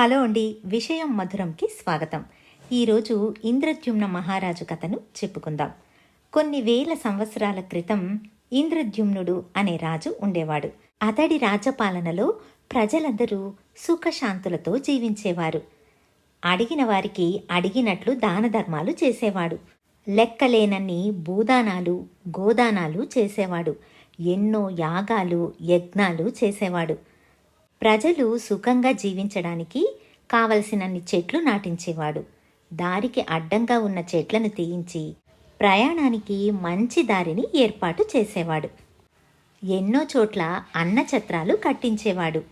Hello అండి విషయం మధురంకి స్వాగతం. ఈరోజు ఇంద్రద్యుమ్న మహారాజు కథను చెప్పుకుందాం. కొన్ని వేల సంవత్సరాల క్రితం ఇంద్రద్యుమ్నుడు అనే రాజు ఉండేవాడు. అతడి రాజపాలనలో ప్రజలందరూ సుఖశాంతులతో జీవించేవారు. అడిగిన వారికి అడిగినట్లు దానధర్మాలు చేసేవాడు. లెక్కలేనన్ని భూదానాలు గోదానాలు చేసేవాడు. ఎన్నో యాగాలు యజ్ఞాలు చేసేవాడు. ప్రజలు సుఖంగా జీవించడానికి కావలసినన్ని చెట్లు నాటించేవాడు. దారికి అడ్డంగా ఉన్న చెట్లను తీయించి ప్రయాణానికి మంచి దారిని ఏర్పాటు చేసేవాడు. ఎన్నో చోట్ల అన్న ఛత్రాలు కట్టించేవాడు.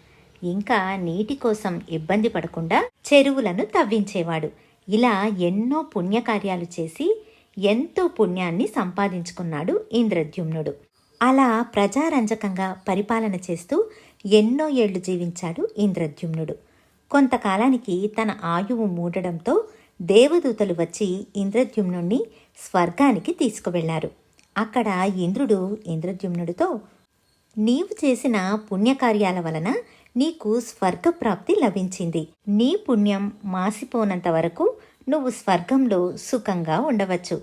ఇంకా నీటి కోసం ఇబ్బంది పడకుండా చెరువులను తవ్వించేవాడు. ఇలా ఎన్నో పుణ్యకార్యాలు చేసి ఎంతో పుణ్యాన్ని సంపాదించుకున్నాడు ఇంద్రద్యుమ్నుడు. అలా ప్రజారంజకంగా పరిపాలన చేస్తూ ఎన్నో ఏళ్ళు జీవించాడు ఇంద్రద్యుమ్నుడు. కొంతకాలానికి తన ఆయువు మూడడంతో దేవదూతలు వచ్చి ఇంద్రద్యుమ్నుణ్ణి స్వర్గానికి తీసుకువెళ్ళారు అక్కడ ఇంద్రుడు ఇంద్రద్యుమ్నుడితో నీవు చేసిన పుణ్యకార్యాల వలన నీకు స్వర్గప్రాప్తి లభించింది. నీ పుణ్యం మాసిపోనంత వరకు నువ్వు స్వర్గంలో సుఖంగా ఉండవచ్చు.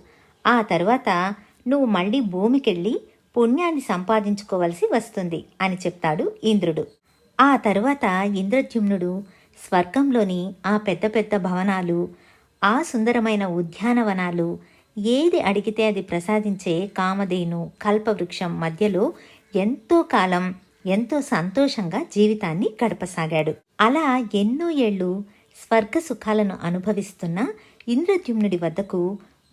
ఆ తరువాత నువ్వు మళ్ళీ భూమికెళ్ళి పుణ్యాన్ని సంపాదించుకోవలసి వస్తుంది అని చెప్తాడు ఇంద్రుడు. ఆ తరువాత ఇంద్రద్యుమ్నుడు స్వర్గంలోని ఆ పెద్ద పెద్ద భవనాలు ఆ సుందరమైన ఉద్యానవనాలు ఏది అడిగితే అది ప్రసాదించే కామధేను కల్పవృక్షం మధ్యలో ఎంతో కాలం ఎంతో సంతోషంగా జీవితాన్ని గడపసాగాడు. అలా ఎన్నో ఏళ్ళు స్వర్గ సుఖాలను అనుభవిస్తున్న ఇంద్రద్యుమ్నుడి వద్దకు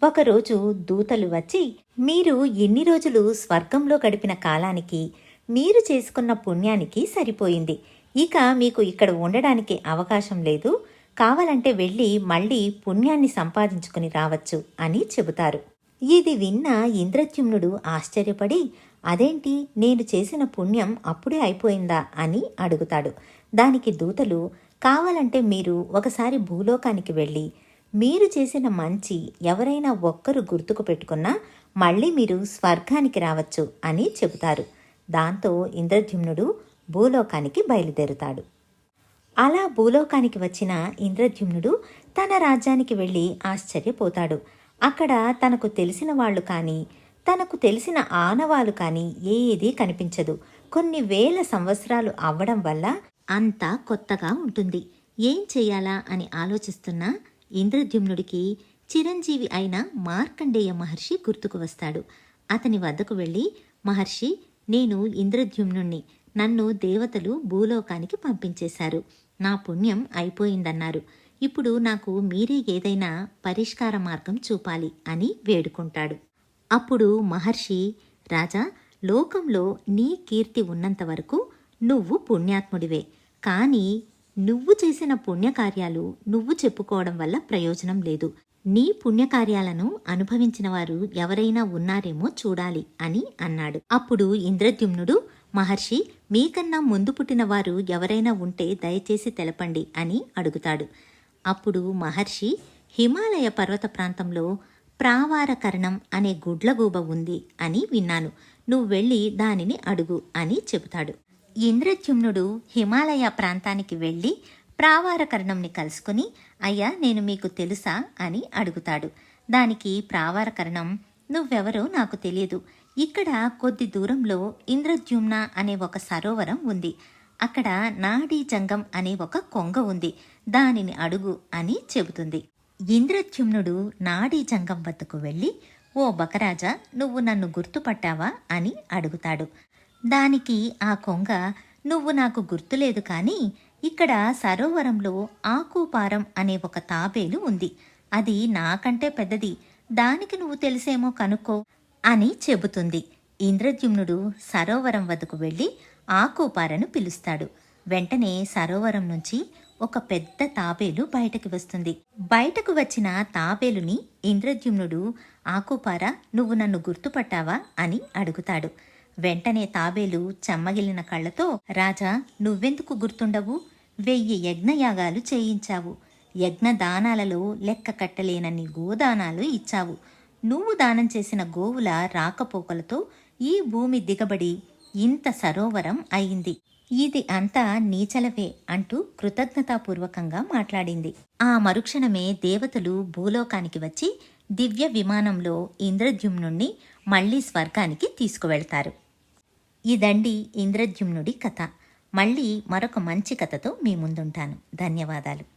ఒకరోజు దూతలు వచ్చి మీరు ఎన్ని రోజులు స్వర్గంలో గడిపిన కాలానికి మీరు చేసుకున్న పుణ్యానికి సరిపోయింది. ఇక మీకు ఇక్కడ ఉండడానికి అవకాశం లేదు. కావాలంటే వెళ్ళి మళ్ళీ పుణ్యాన్ని సంపాదించుకుని రావచ్చు అని చెబుతారు. ఇది విన్న ఇంద్రత్యుమ్నుడు ఆశ్చర్యపడి అదేంటి? నేను చేసిన పుణ్యం అప్పుడే అయిపోయిందా? అని అడుగుతాడు. దానికి దూతలు కావాలంటే మీరు ఒకసారి భూలోకానికి వెళ్ళి మీరు చేసిన మంచి ఎవరైనా ఒక్కరు గుర్తుకు పెట్టుకున్నా మళ్ళీ మీరు స్వర్గానికి రావచ్చు అని చెబుతారు. దాంతో ఇంద్రద్యుమ్నుడు భూలోకానికి బయలుదేరుతాడు. అలా భూలోకానికి వచ్చిన ఇంద్రద్యుమ్నుడు తన రాజ్యానికి వెళ్ళి ఆశ్చర్యపోతాడు. అక్కడ తనకు తెలిసిన వాళ్ళు కానీ తనకు తెలిసిన ఆనవాలు కానీ ఏదీ కనిపించదు. కొన్ని వేల సంవత్సరాలు అవ్వడం వల్ల అంతా కొత్తగా ఉంటుంది. ఏం చేయాలా అని ఆలోచిస్తున్నా ఇంద్రద్యుమ్నుడికి చిరంజీవి అయిన మార్కండేయ మహర్షి గుర్తుకు వస్తాడు. అతని వద్దకు వెళ్ళి మహర్షి నేను ఇంద్రద్యుమ్నుణ్ణి. నన్ను దేవతలు భూలోకానికి పంపించేశారు. నా పుణ్యం అయిపోయిందన్నారు. ఇప్పుడు నాకు మీరే ఏదైనా పరిష్కార మార్గం చూపాలి అని వేడుకుంటాడు. అప్పుడు మహర్షి రాజా లోకంలో నీ కీర్తి ఉన్నంత వరకు నువ్వు పుణ్యాత్ముడివే. కానీ నువ్వు చేసిన పుణ్యకార్యాలు నువ్వు చెప్పుకోవడం వల్ల ప్రయోజనం లేదు. నీ పుణ్యకార్యాలను అనుభవించిన వారు ఎవరైనా ఉన్నారేమో చూడాలి అని అన్నాడు. అప్పుడు ఇంద్రద్యుమ్నుడు మహర్షి మీకన్నా ముందు పుట్టిన వారు ఎవరైనా ఉంటే దయచేసి తెలపండి అని అడుగుతాడు. అప్పుడు మహర్షి హిమాలయ పర్వత ప్రాంతంలో ప్రావారకరణం అనే గుడ్లగూబ ఉంది అని విన్నాను. నువ్వు వెళ్ళి దానిని అడుగు అని చెబుతాడు. ఇంద్రద్యుమ్నుడు హిమాలయ ప్రాంతానికి వెళ్ళి ప్రావారకర్ణంని కలుసుకుని అయ్యా నేను మీకు తెలుసా? అని అడుగుతాడు. దానికి ప్రావారకర్ణం నువ్వెవరో నాకు తెలియదు. ఇక్కడ కొద్ది దూరంలో ఇంద్రద్యుమ్న అనే ఒక సరోవరం ఉంది. అక్కడ నాడీ జంగం అనే ఒక కొంగ ఉంది. దానిని అడుగు అని చెబుతుంది. ఇంద్రద్యుమ్నుడు నాడీ జంగం వద్దకు వెళ్ళి ఓ బకరాజా నువ్వు నన్ను గుర్తుపట్టావా? అని అడుగుతాడు. దానికి ఆ కొంగ నువ్వు నాకు గుర్తులేదు కానీ ఇక్కడ సరోవరంలో ఆకుపారం అనే ఒక తాబేలు ఉంది. అది నాకంటే పెద్దది. దానికి నువ్వు తెలిసేమో కనుక్కో అని చెబుతుంది. ఇంద్రద్యుమ్నుడు సరోవరం వద్దకు వెళ్ళి ఆకుపారను పిలుస్తాడు. వెంటనే సరోవరం నుంచి ఒక పెద్ద తాబేలు బయటకు వస్తుంది. బయటకు వచ్చిన తాబేలుని ఇంద్రద్యుమ్నుడు ఆకుపార నువ్వు నన్ను గుర్తుపట్టావా? అని అడుగుతాడు. వెంటనే తాబేలు చెమ్మగిలిన కళ్ళతో రాజా నువ్వెందుకు గుర్తుండవు? వెయ్యి యజ్ఞయాగాలు చేయించావు. యజ్ఞదానాలలో లెక్క కట్టలేనన్ని గోదానాలు ఇచ్చావు. నువ్వు దానం చేసిన గోవుల రాకపోకలతో ఈ భూమి దిగబడి ఇంత సరోవరం అయింది. ఇది అంతా నీచలవే అంటూ కృతజ్ఞతాపూర్వకంగా మాట్లాడింది. ఆ మరుక్షణమే దేవతలు భూలోకానికి వచ్చి దివ్య విమానంలో ఇంద్రద్యుమ్నుణ్ణి మళ్ళీ స్వర్గానికి తీసుకువెళ్తారు. ఇదండి ఇంద్రద్యుమ్నుడి కథ. మళ్ళీ మరొక మంచి కథతో మీ ముందుంటాను. ధన్యవాదాలు.